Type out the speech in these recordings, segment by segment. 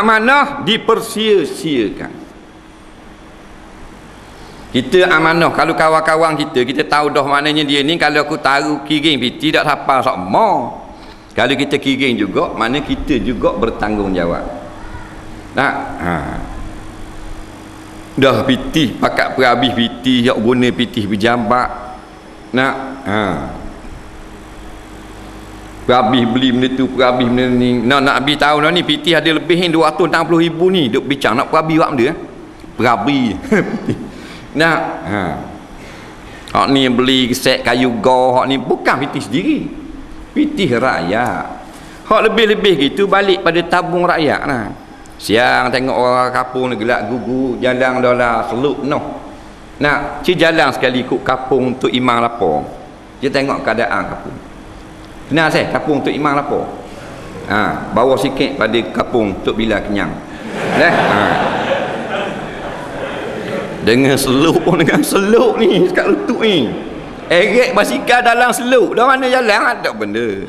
amanah dipersia-siakan. Kita amanah. Kalau kawan-kawan kita kita tahu dah maknanya dia ni kalau aku taruh kiring piti tak siapa sama kalau kita kiring juga mana kita juga bertanggungjawab. Nak? Ha. dah piti pakat perhabis piti yang guna piti berjambak. Nak? Ha. Perhabis beli benda tu, perhabis benda ni. Nak nak habis tahun ni, piti ada lebih ni 260 ribu ni. Duk bincang nak perhabis buat benda. Eh? Perhabis. nak. Ha. Hak ni beli set kayu go, hak ni bukan piti sendiri. Piti rakyat. Hak lebih-lebih gitu balik pada tabung rakyat lah. Siang tengok orang kapung ni gelak gugu, jalan dah lah seluk noh. Nak, ci jalan sekali ikut kapung untuk imam lapor. Dia tengok keadaan kapung. Kenal saya kapung untuk imam apa? Ha, bawa sikit pada kapung untuk bila kenyang. Dah. Ha. Dengan seluk dengan seluk ni sekat lutut ni. Erek basikal dalam seluk. Dah mana jalan ada benda.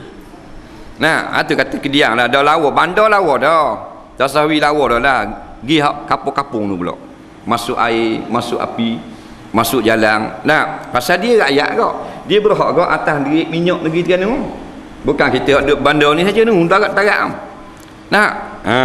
Nah, itu kata kediang lah. Dah lawa. Bandar lawa dah. Dah sawi lawa dah lah. Gi kapung-kapung tu pula. Masuk air, masuk api, masuk jalan. Nah, pasal dia rakyat kok. Dia berhak kok atas duit minyak negeri tu. Bukan kita duduk bandar ni saja ni, tarak-tarak. Nak? Ha.